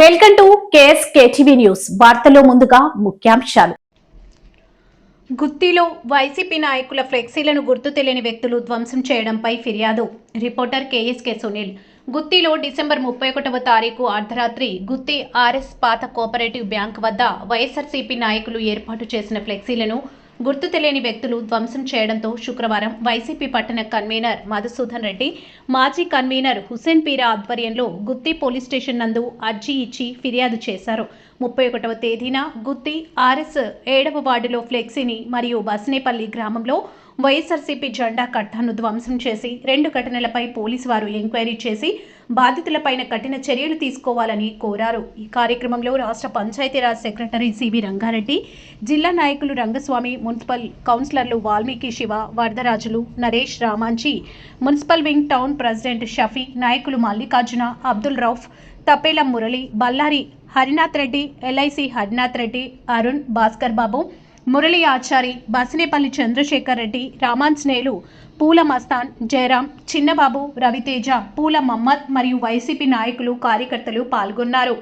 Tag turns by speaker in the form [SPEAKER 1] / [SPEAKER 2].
[SPEAKER 1] Welcome to KS KTV news. వార్తలో ముందుగా ముఖ్యాంశాలు.
[SPEAKER 2] గుత్తిలో వైసీపీ నాయకుల ఫ్లెక్సీలను గుర్తు తెలియని వ్యక్తులు ధ్వంసం చేయడంపై ఫిర్యాదు రిపోర్టర్ కేఎస్కే సునీల్. గుత్తిలో డిసెంబర్ ముప్పై ఒకటవ తారీఖు అర్ధరాత్రి గుత్తి ఆర్ఎస్ పాత కోఆపరేటివ్ బ్యాంక్ వద్ద వైఎస్ఆర్సీపీ నాయకులు ఏర్పాటు చేసిన ఫ్లెక్సీలను గుర్తు తెలియని వ్యక్తులు ధ్వంసం చేయడంతో శుక్రవారం వైసీపీ పట్టణ కన్వీనర్ మధుసూదన్ రెడ్డి మాజీ కన్వీనర్ హుసేన్ పీరా ఆధ్వర్యంలో గుత్తి పోలీస్ స్టేషన్ నందు అర్జీ ఇచ్చి ఫిర్యాదు చేశారు. ముప్పై ఒకటవ తేదీన గుత్తి ఆర్ఎస్ ఏడవ వార్డులో ఫ్లెక్సీని మరియు బస్నేపల్లి గ్రామంలో వైఎస్ఆర్సీపీ జెండా కట్టాను ధ్వంసం చేసి రెండు ఘటనలపై పోలీసు వారు ఎంక్వైరీ చేసి బాధితులపైన కఠిన చర్యలు తీసుకోవాలని కోరారు. ఈ కార్యక్రమంలో రాష్ట్ర పంచాయతీరాజ్ సెక్రటరీ సివి రంగారెడ్డి జిల్లా నాయకులు రంగస్వామి మున్సిపల్ కౌన్సిలర్లు Valmiki Shiva Varadarajulu Naresh Ramanchi municipal wing town president Shafi నాయకులు మల్లికార్జున అబ్దుల్ రౌఫ్ తపేల మురళి బల్లారి హరినాథ్ రెడ్డి ఎల్ఐసి హరినాథ్ రెడ్డి అరుణ్ భాస్కర్ బాబు మురళి ఆచారి బసినేపల్లి చంద్రశేఖర్ రెడ్డి రామాంజనేయులు పూల మస్తాన్ జయరాం చిన్నబాబు రవితేజ పూల మమ్మద్ మరియు వైసీపీ నాయకులు కార్యకర్తలు పాల్గొన్నారు.